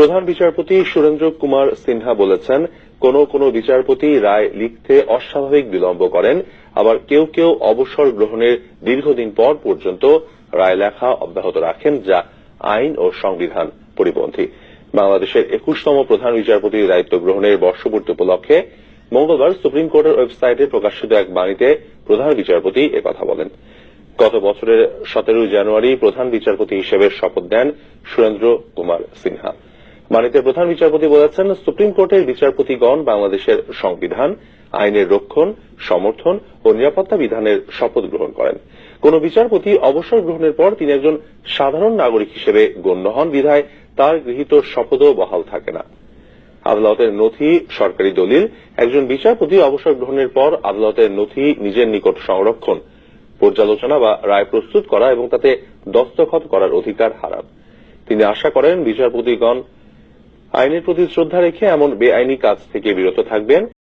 প্রধান বিচারপতি সুরেন্দ্র কুমার সিনহা বলেছেন, কোন কোন বিচারপতি রায় লিখতে অস্বাভাবিক বিলম্ব করেন, আবার কেউ কেউ অবসর গ্রহণের দীর্ঘদিন পর পর্যন্ত রায় লেখা অব্যাহত রাখেন, যা আইন ও সংবিধান পরিপন্থী। বাংলাদেশের একুশতম প্রধান বিচারপতির দায়িত্ব গ্রহণের বর্ষপূর্তি উপলক্ষে মঙ্গলবার সুপ্রিম কোর্টের ওয়েবসাইটে প্রকাশিত এক বাণীতে প্রধান বিচারপতি একথা বলেন। গত বছরের সতেরোই জানুয়ারি প্রধান বিচারপতি হিসেবে শপথ নেন সুরেন্দ্র কুমার সিনহা। বাণীতে প্রধান বিচারপতি বলেছেন, সুপ্রিম কোর্টের বিচারপতিগণ বাংলাদেশের সংবিধান, আইনের রক্ষণ, সমর্থন ও নিরাপত্তা বিধানের শপথ গ্রহণ করেন। কোন বিচারপতি অবসর গ্রহণের পর তিনি একজন সাধারণ নাগরিক হিসেবে গণ্য হন বিধায় তার গৃহীত শপথও বহাল থাকে না। আদালতের নথি, সরকারি দলিল, একজন বিচারপতি অবসর গ্রহণের পর আদালতের নথি নিজের নিকট সংরক্ষণ, পর্যালোচনা বা রায় প্রস্তুত করা এবং তাতে দস্তখত করার অধিকার হারান। তিনি আশা করেন, বিচারপতিগণ আইনের প্রতি শ্রদ্ধা রেখে এমন বেআইনি কাজ থেকে বিরত থাকবেন।